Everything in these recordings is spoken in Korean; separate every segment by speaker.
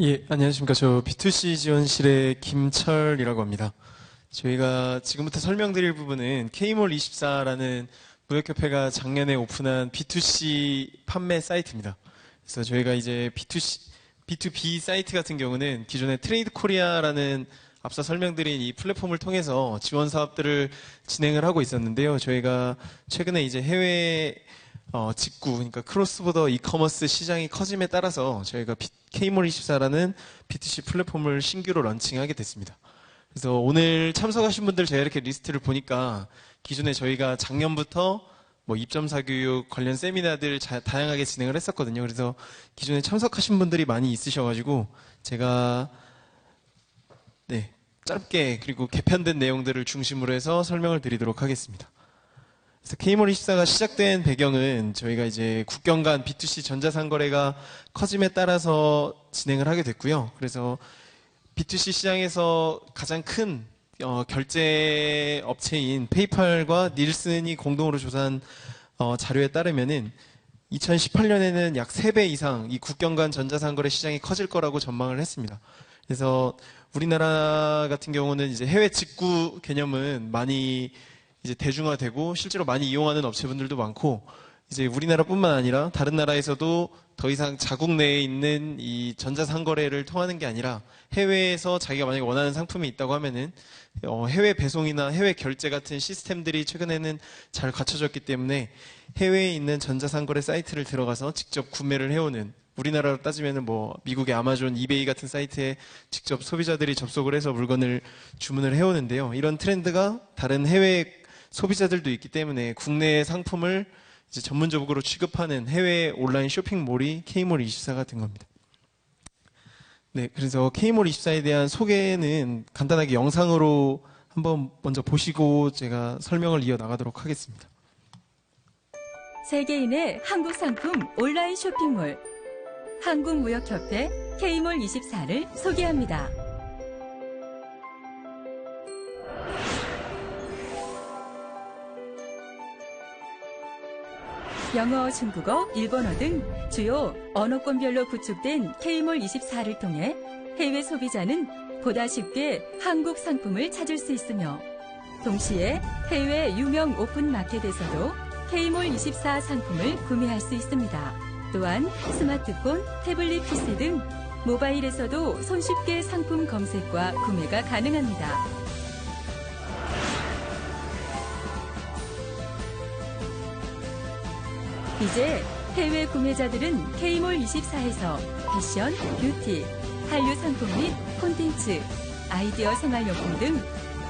Speaker 1: 예, 안녕하십니까. 저 B2C 지원실의 김철이라고 합니다. 저희가 지금부터 설명드릴 부분은 K몰24라는 무역협회가 작년에 오픈한 B2C 판매 사이트입니다. 그래서 저희가 이제 B2C, B2B 사이트 같은 경우는 기존의 트레이드 코리아라는 앞서 설명드린 이 플랫폼을 통해서 지원 사업들을 진행을 하고 있었는데요. 저희가 최근에 이제 해외 어, 직구, 그러니까 크로스보더 이커머스 시장이 커짐에 따라서 저희가 K몰24라는 B2C 플랫폼을 신규로 런칭하게 됐습니다. 그래서 오늘 참석하신 분들 제가 이렇게 리스트를 보니까 기존에 저희가 작년부터 뭐 입점사 교육 관련 세미나들 자, 다양하게 진행을 했었거든요. 그래서 기존에 참석하신 분들이 많이 있으셔가지고 제가 네 짧게 그리고 개편된 내용들을 중심으로 해서 설명을 드리도록 하겠습니다. 그래서 K몰 24가 시작된 배경은 저희가 이제 국경 간 B2C 전자상거래가 커짐에 따라서 진행을 하게 됐고요. 그래서 B2C 시장에서 가장 큰 어, 결제 업체인 페이팔과 닐슨이 공동으로 조사한 어, 자료에 따르면은 2018년에는 약 3배 이상 이 국경 간 전자상거래 시장이 커질 거라고 전망을 했습니다. 그래서 우리나라 같은 경우는 이제 해외 직구 개념은 많이 이제 대중화되고 실제로 많이 이용하는 업체분들도 많고 이제 우리나라뿐만 아니라 다른 나라에서도 더 이상 자국 내에 있는 이 전자상거래를 통하는 게 아니라 해외에서 자기가 만약에 원하는 상품이 있다고 하면은 어, 해외 배송이나 해외 결제 같은 시스템들이 최근에는 잘 갖춰졌기 때문에 해외에 있는 전자상거래 사이트를 들어가서 직접 구매를 해오는 우리나라로 따지면은 뭐 미국의 아마존, 이베이 같은 사이트에 직접 소비자들이 접속을 해서 물건을 주문을 해오는데요. 이런 트렌드가 다른 해외 소비자들도 있기 때문에 국내 상품을 이제 전문적으로 취급하는 해외 온라인 쇼핑몰이 K몰 24가 된 겁니다. 네, 그래서 K몰 24에 대한 소개는 간단하게 영상으로 한번 먼저 보시고 제가 설명을 이어 나가도록 하겠습니다.
Speaker 2: 세계인의 한국 상품 온라인 쇼핑몰 한국무역협회 K몰 24를 소개합니다. 영어, 중국어, 일본어 등 주요 언어권별로 구축된 K몰 24를 통해 해외 소비자는 보다 쉽게 한국 상품을 찾을 수 있으며 동시에 해외 유명 오픈 마켓에서도 K몰 24 상품을 구매할 수 있습니다. 또한 스마트폰, 태블릿 PC 등 모바일에서도 손쉽게 상품 검색과 구매가 가능합니다. 이제 해외 구매자들은 K몰 24에서 패션, 뷰티, 한류 상품 및 콘텐츠, 아이디어 생활용품 등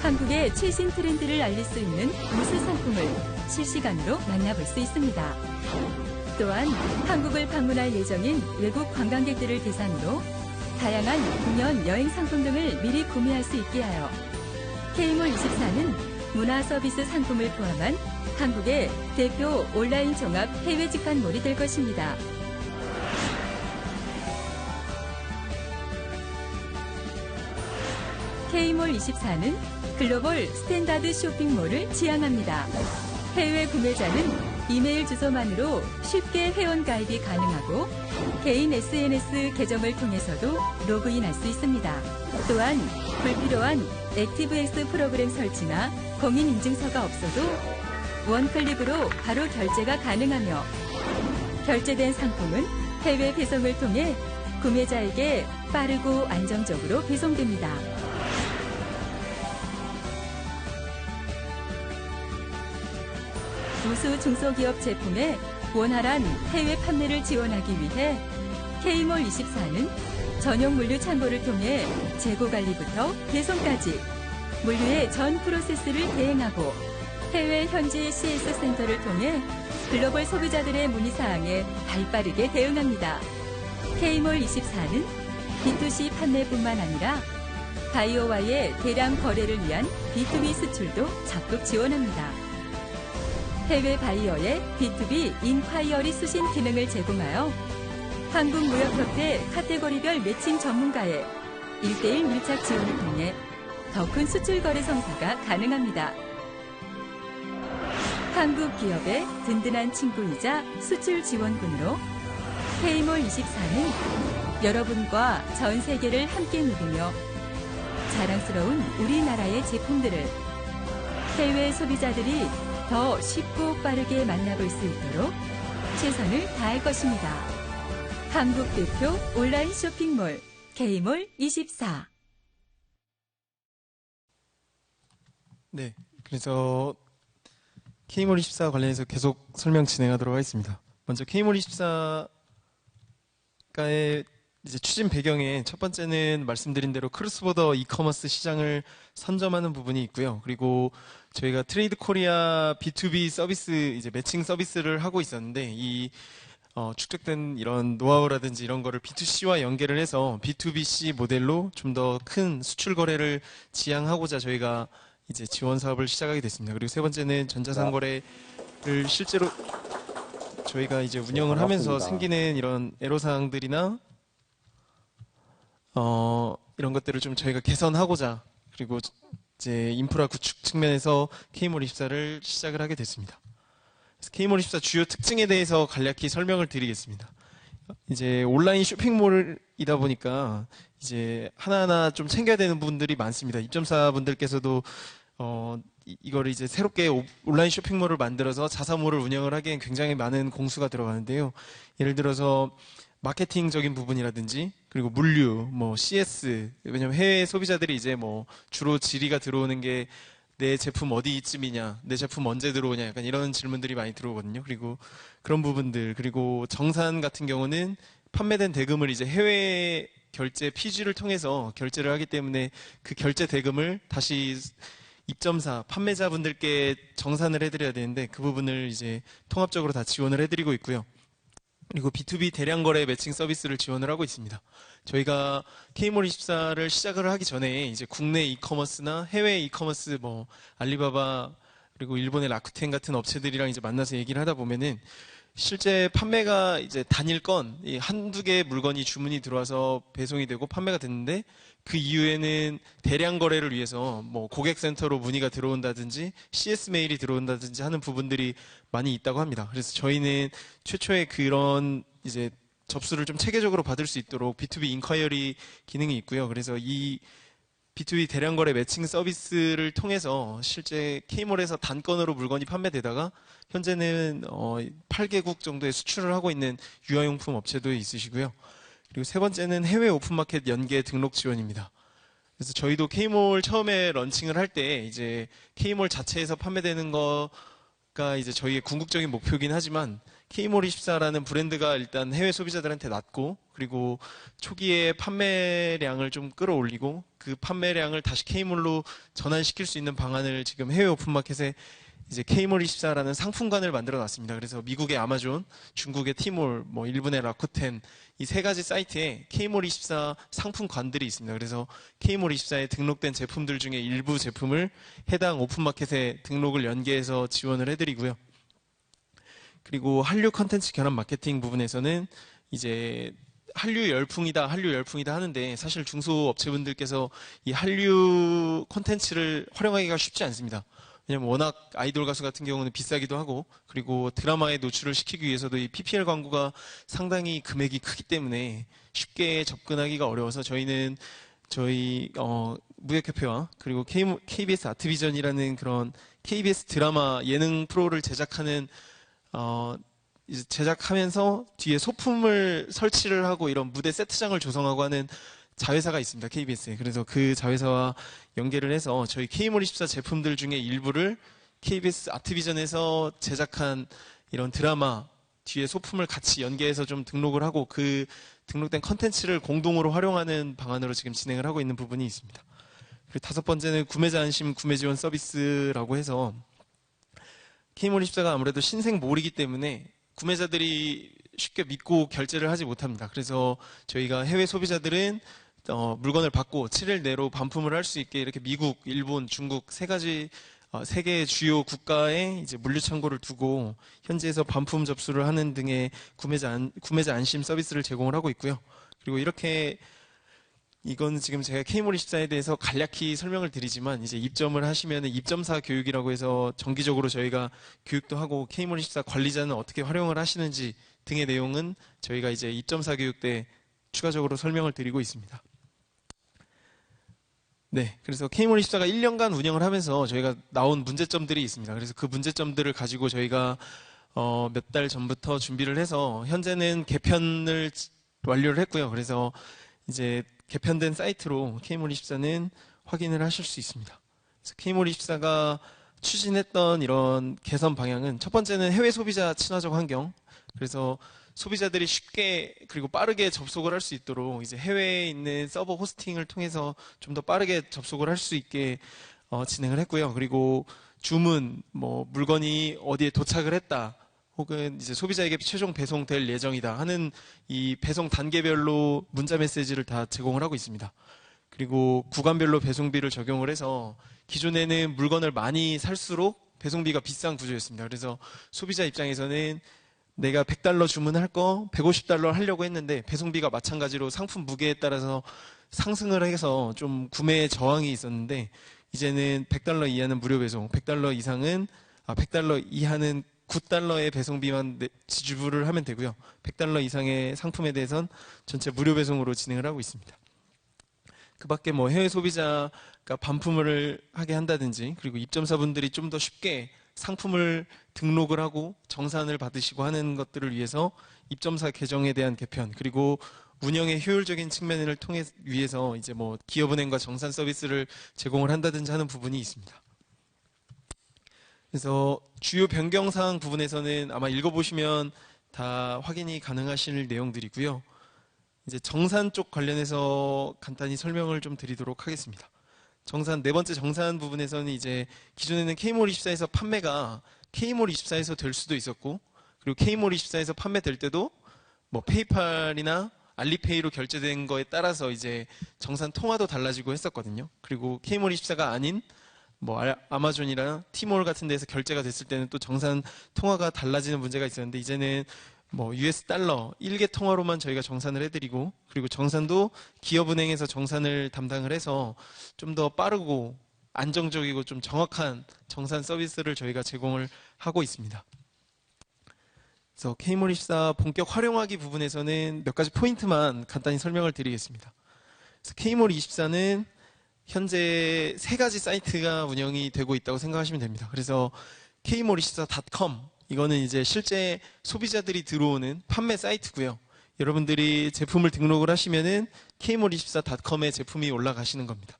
Speaker 2: 한국의 최신 트렌드를 알릴 수 있는 무수 상품을 실시간으로 만나볼 수 있습니다. 또한 한국을 방문할 예정인 외국 관광객들을 대상으로 다양한 공연, 여행 상품 등을 미리 구매할 수 있게 하여 K몰 24는 문화 서비스 상품을 포함한 한국의 대표 온라인 종합 해외 직관몰이 될 것입니다. K몰 24는 글로벌 스탠다드 쇼핑몰을 지향합니다. 해외 구매자는 이메일 주소만으로 쉽게 회원 가입이 가능하고 개인 SNS 계정을 통해서도 로그인할 수 있습니다. 또한 불필요한 액티브엑스 프로그램 설치나 공인인증서가 없어도 원클릭으로 바로 결제가 가능하며 결제된 상품은 해외 배송을 통해 구매자에게 빠르고 안정적으로 배송됩니다. 우수 중소기업 제품의 원활한 해외 판매를 지원하기 위해 K몰 24는 전용 물류 창고를 통해 재고 관리부터 배송까지 물류의 전 프로세스를 대행하고 해외 현지 CS 센터를 통해 글로벌 소비자들의 문의사항에 발빠르게 대응합니다. K몰24는 B2C 판매뿐만 아니라 바이오와의 대량 거래를 위한 B2B 수출도 적극 지원합니다. 해외 바이어의 B2B 인콰이어리 수신 기능을 제공하여 한국무역협회 카테고리별 매칭 전문가의 1대1 밀착 지원을 통해 더 큰 수출 거래 성사가 가능합니다. 한국 기업의 든든한 친구이자 수출 지원군으로 K몰 24는 여러분과 전 세계를 함께 누비며 자랑스러운 우리나라의 제품들을 해외 소비자들이 더 쉽고 빠르게 만나볼 수 있도록 최선을 다할 것입니다. 한국 대표 온라인 쇼핑몰 K몰 24
Speaker 1: 네. 그래서 K몰 24 관련해서 계속 설명 진행하도록 하겠습니다. 먼저 K몰 24가의 이제 추진 배경에 첫 번째는 말씀드린 대로 크로스보더 이커머스 시장을 선점하는 부분이 있고요. 그리고 저희가 트레이드 코리아 B2B 서비스 이제 매칭 서비스를 하고 있었는데 이 어, 축적된 이런 노하우라든지 이런 거를 B2C와 연계를 해서 B2BC 모델로 좀 더 큰 수출 거래를 지향하고자 저희가 이제 지원 사업을 시작하게 됐습니다. 그리고 세 번째는 전자상거래를 실제로 저희가 이제 운영을 하면서. 생기는 이런 애로사항들이나 어, 이런 것들을 좀 저희가 개선하고자 그리고 이제 인프라 구축 측면에서 K몰 24를 시작을 하게 됐습니다. K몰 24 주요 특징에 대해서 간략히 설명을 드리겠습니다. 이제 온라인 쇼핑몰이다 보니까 이제 하나하나 좀 챙겨야 되는 분들이 많습니다. 입점사 분들께서도 어, 이- 이거를 이제 새롭게 오- 온라인 쇼핑몰을 만들어서 자사몰을 운영을 하기엔 굉장히 많은 공수가 들어가는데요. 예를 들어서 마케팅적인 부분이라든지 그리고 물류, 뭐 CS 왜냐면 해외 소비자들이 이제 뭐 주로 질의가 들어오는 게 내 제품 어디쯤이냐, 내 제품 언제 들어오냐, 약간 이런 질문들이 많이 들어오거든요. 그리고 그런 부분들, 그리고 정산 같은 경우는 판매된 대금을 이제 해외 결제 PG를 통해서 결제를 하기 때문에 그 결제 대금을 다시 입점사, 판매자분들께 정산을 해드려야 되는데 그 부분을 이제 통합적으로 다 지원을 해드리고 있고요. 그리고 B2B 대량 거래 매칭 서비스를 지원을 하고 있습니다. 저희가 K몰 24를 시작을 하기 전에 이제 국내 이커머스나 해외 이커머스 뭐 알리바바 그리고 일본의 라쿠텐 같은 업체들이랑 이제 만나서 얘기를 하다 보면은 실제 판매가 이제 단일 건, 이 한두 개의 물건이 주문이 들어와서 배송이 되고 판매가 됐는데 그 이후에는 대량 거래를 위해서 뭐 고객센터로 문의가 들어온다든지 CS 메일이 들어온다든지 하는 부분들이 많이 있다고 합니다. 그래서 저희는 최초에 그런 이제 접수를 좀 체계적으로 받을 수 있도록 B2B 인콰이어리 기능이 있고요. 그래서 이 B2B 대량 거래 매칭 서비스를 통해서 실제 K몰에서 단건으로 물건이 판매되다가 현재는 어 8개국 정도의 수출을 하고 있는 유아용품 업체도 있으시고요. 그리고 세 번째는 해외 오픈마켓 연계 등록 지원입니다. 그래서 저희도 K몰 처음에 런칭을 할 때 이제 K몰 자체에서 판매되는 거가 이제 저희의 궁극적인 목표긴 하지만 K몰 24라는 브랜드가 일단 해외 소비자들한테 낮고 그리고 초기에 판매량을 좀 끌어올리고 그 판매량을 다시 K몰로 전환시킬 수 있는 방안을 지금 해외 오픈마켓에 이제 K몰 24라는 상품관을 만들어 놨습니다. 그래서 미국의 아마존, 중국의 티몰, 뭐 일본의 라쿠텐 이 세 가지 사이트에 K몰 24 상품관들이 있습니다. 그래서 K몰 24에 등록된 제품들 중에 일부 제품을 해당 오픈마켓에 등록을 연계해서 지원을 해드리고요. 그리고 한류 컨텐츠 결합 마케팅 부분에서는 이제 한류 열풍이다, 한류 열풍이다 하는데 사실 중소업체분들께서 이 한류 콘텐츠를 활용하기가 쉽지 않습니다. 왜냐면 워낙 아이돌 가수 같은 경우는 비싸기도 하고 그리고 드라마에 노출을 시키기 위해서도 이 PPL 광고가 상당히 금액이 크기 때문에 쉽게 접근하기가 어려워서 저희는 저희 어, 무역협회와 그리고 K, KBS 아트비전이라는 그런 KBS 드라마 예능 프로를 제작하는 어, 이제 제작하면서 뒤에 소품을 설치를 하고 이런 무대 세트장을 조성하고 하는 자회사가 있습니다. KBS에. 그래서 그 자회사와 연계를 해서 저희 K몰24 제품들 중에 일부를 KBS 아트비전에서 제작한 이런 드라마 뒤에 소품을 같이 연계해서 좀 등록을 하고 그 등록된 컨텐츠를 공동으로 활용하는 방안으로 지금 진행을 하고 있는 부분이 있습니다. 그리고 다섯 번째는 구매자 안심 구매 지원 서비스라고 해서 K몰24가 아무래도 신생 몰이기 때문에 구매자들이 쉽게 믿고 결제를 하지 못합니다. 그래서 저희가 해외 소비자들은 어, 물건을 받고 7일 내로 반품을 할 수 있게 이렇게 미국, 일본, 중국 세 가지 어, 세계 주요 국가에 이제 물류 창고를 두고 현지에서 반품 접수를 하는 등의 구매자 안, 구매자 안심 서비스를 제공을 하고 있고요. 그리고 이렇게 이건 지금 제가 K몰24에 대해서 간략히 설명을 드리지만 이제 입점을 하시면 입점사 교육이라고 해서 정기적으로 저희가 교육도 하고 K몰24 관리자는 어떻게 활용을 하시는지 등의 내용은 저희가 이제 입점사 교육 때 추가적으로 설명을 드리고 있습니다. 네, 그래서 K몰24가 1년간 운영을 하면서 저희가 나온 문제점들이 있습니다. 그래서 그 문제점들을 가지고 저희가 어, 몇 달 전부터 준비를 해서 현재는 개편을 완료를 했고요. 그래서 이제 개편된 사이트로 K몰24는 확인을 하실 수 있습니다. 그래서 K몰24가 추진했던 이런 개선 방향은 첫 번째는 해외 소비자 친화적 환경. 그래서 소비자들이 쉽게 그리고 빠르게 접속을 할 수 있도록 이제 해외에 있는 서버 호스팅을 통해서 좀 더 빠르게 접속을 할 수 있게 어, 진행을 했고요. 그리고 주문, 뭐 물건이 어디에 도착을 했다. 혹은 이제 소비자에게 최종 배송될 예정이다 하는 이 배송 단계별로 문자 메시지를 다 제공을 하고 있습니다. 그리고 구간별로 배송비를 적용을 해서 기존에는 물건을 많이 살수록 배송비가 비싼 구조였습니다. 그래서 소비자 입장에서는 내가 100달러 주문할 거 150달러 하려고 했는데 배송비가 마찬가지로 상품 무게에 따라서 상승을 해서 좀 구매 저항이 있었는데 이제는 100달러 이하는 무료 배송, 100달러 이상은 아 100달러 이하는 9달러의 배송비만 내- 지불을 하면 되고요. 100달러 이상의 상품에 대해선 전체 무료 배송으로 진행을 하고 있습니다. 그 밖에 뭐 해외 소비자가 반품을 하게 한다든지 그리고 입점사분들이 좀 더 쉽게 상품을 등록을 하고 정산을 받으시고 하는 것들을 위해서 입점사 계정에 대한 개편 그리고 운영의 효율적인 측면을 통해 위해서 이제 뭐 기업은행과 정산 서비스를 제공을 한다든지 하는 부분이 있습니다. 그래서 주요 변경 사항 부분에서는 아마 읽어보시면 다 확인이 가능하실 내용들이고요. 이제 정산 쪽 관련해서 간단히 설명을 좀 드리도록 하겠습니다. 정산 네 번째 정산 부분에서는 이제 기존에는 K몰 24에서 판매가 K몰 24에서 될 수도 있었고 그리고 K몰 24에서 판매될 때도 뭐 페이팔이나 알리페이로 결제된 거에 따라서 이제 정산 통화도 달라지고 했었거든요. 그리고 K몰 24가 아닌 뭐 아- 아마존이나 티몰 같은 데서 결제가 됐을 때는 또 정산 통화가 달라지는 문제가 있었는데 이제는 뭐 US 달러 1개 통화로만 저희가 정산을 해드리고 그리고 정산도 기업은행에서 정산을 담당을 해서 좀 더 빠르고 안정적이고 좀 정확한 정산 서비스를 저희가 제공을 하고 있습니다. 그래서 K몰24 본격 활용하기 부분에서는 몇 가지 포인트만 간단히 설명을 드리겠습니다. 그래서 K몰24는 현재 세 가지 사이트가 운영이 되고 있다고 생각하시면 됩니다. 그래서 k몰24.com 이거는 이제 실제 소비자들이 들어오는 판매 사이트고요. 여러분들이 제품을 등록을 하시면은 k몰24.com에 제품이 올라가시는 겁니다.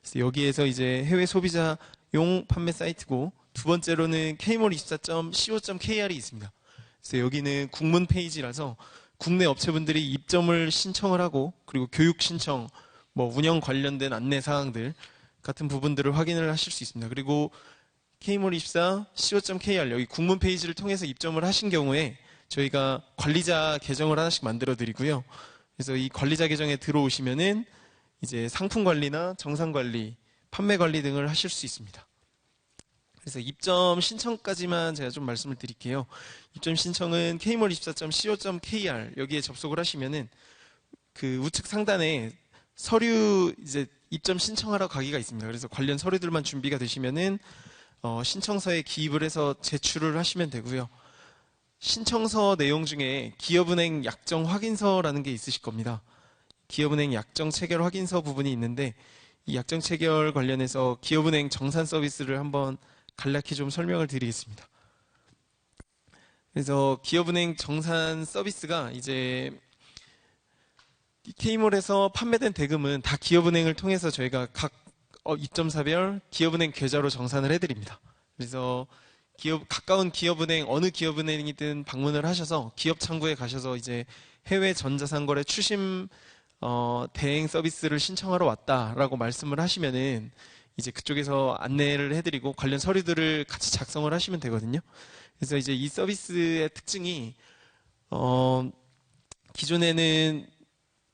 Speaker 1: 그래서 여기에서 이제 해외 소비자용 판매 사이트고 두 번째로는 k몰24.co.kr이 있습니다. 그래서 여기는 국문 페이지라서 국내 업체분들이 입점을 신청을 하고 그리고 교육 신청 뭐 운영 관련된 안내 사항들 같은 부분들을 확인을 하실 수 있습니다. 그리고 K몰24 co.kr 여기 국문 페이지를 통해서 입점을 하신 경우에 저희가 관리자 계정을 하나씩 만들어 드리고요. 그래서 이 관리자 계정에 들어오시면은 이제 상품 관리나 정산 관리, 판매 관리 등을 하실 수 있습니다. 그래서 입점 신청까지만 제가 좀 말씀을 드릴게요. 입점 신청은 k몰24.co.kr 여기에 접속을 하시면은 그 우측 상단에 서류 이제 입점 신청하러 가기가 있습니다. 그래서 관련 서류들만 준비가 되시면은 어, 신청서에 기입을 해서 제출을 하시면 되고요. 신청서 내용 중에 기업은행 약정 확인서라는 게 있으실 겁니다. 기업은행 약정 체결 확인서 부분이 있는데 이 약정 체결 관련해서 기업은행 정산 서비스를 한번 간략히 좀 설명을 드리겠습니다. 그래서 기업은행 정산 서비스가 이제 K몰에서 판매된 대금은 다 기업은행을 통해서 저희가 각 어, 입점사별 기업은행 계좌로 정산을 해드립니다. 그래서 기업 가까운 기업은행 어느 기업은행이든 방문을 하셔서 기업 창구에 가셔서 이제 해외 전자상거래 추심 어, 대행 서비스를 신청하러 왔다라고 말씀을 하시면은 이제 그쪽에서 안내를 해드리고 관련 서류들을 같이 작성을 하시면 되거든요. 그래서 이제 이 서비스의 특징이 어, 기존에는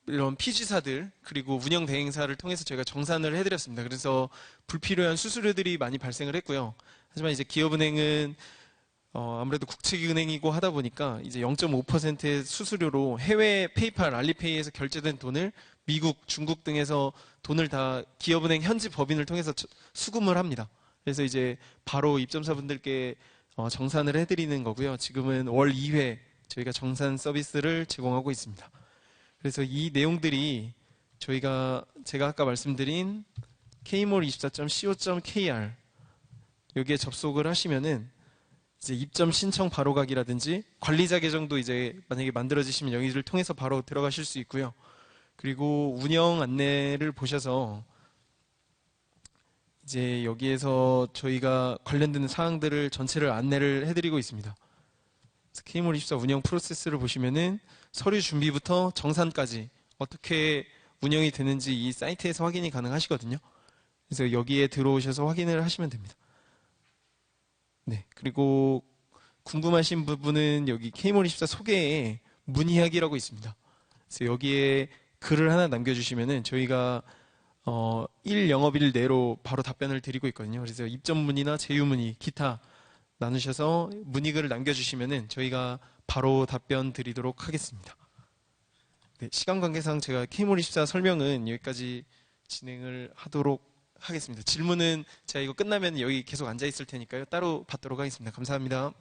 Speaker 1: 이런 피지사들 그리고 운영 대행사를 통해서 저희가 정산을 해드렸습니다. 그래서 불필요한 수수료들이 많이 발생을 했고요. 하지만 이제 기업은행은 어, 아무래도 국책은행이고 하다 보니까 이제 0.5%의 수수료로 해외 페이팔, 알리페이에서 결제된 돈을 미국, 중국 등에서 돈을 다 기업은행 현지 법인을 통해서 저- 수금을 합니다. 그래서 이제 바로 입점사분들께 어, 정산을 해드리는 거고요. 지금은 월 2회 저희가 정산 서비스를 제공하고 있습니다. 그래서 이 내용들이 저희가 제가 아까 말씀드린 kmall24.co.kr 여기에 접속을 하시면은 이제 입점 신청 바로 가기라든지 관리자 계정도 이제 만약에 만들어지시면 여기를 통해서 바로 들어가실 수 있고요. 그리고 운영 안내를 보셔서 이제 여기에서 저희가 관련된 사항들을 전체를 안내를 해드리고 있습니다. K몰 24 운영 프로세스를 보시면은 서류 준비부터 정산까지 어떻게 운영이 되는지 이 사이트에서 확인이 가능하시거든요. 그래서 여기에 들어오셔서 확인을 하시면 됩니다. 네. 그리고 궁금하신 부분은 여기 K몰 24 소개에 문의하기라고 있습니다. 그래서 여기에 글을 하나 남겨주시면은 저희가 어, 1 영업일 내로 바로 답변을 드리고 있거든요. 그래서 입점 문의나 제휴 문의, 기타 나누셔서 문의글을 남겨주시면은 저희가 바로 답변 드리도록 하겠습니다. 네, 시간 관계상 제가 K몰24 설명은 여기까지 진행을 하도록 하겠습니다. 질문은 제가 이거 끝나면 여기 계속 앉아 있을 테니까요. 따로 받도록 하겠습니다. 감사합니다.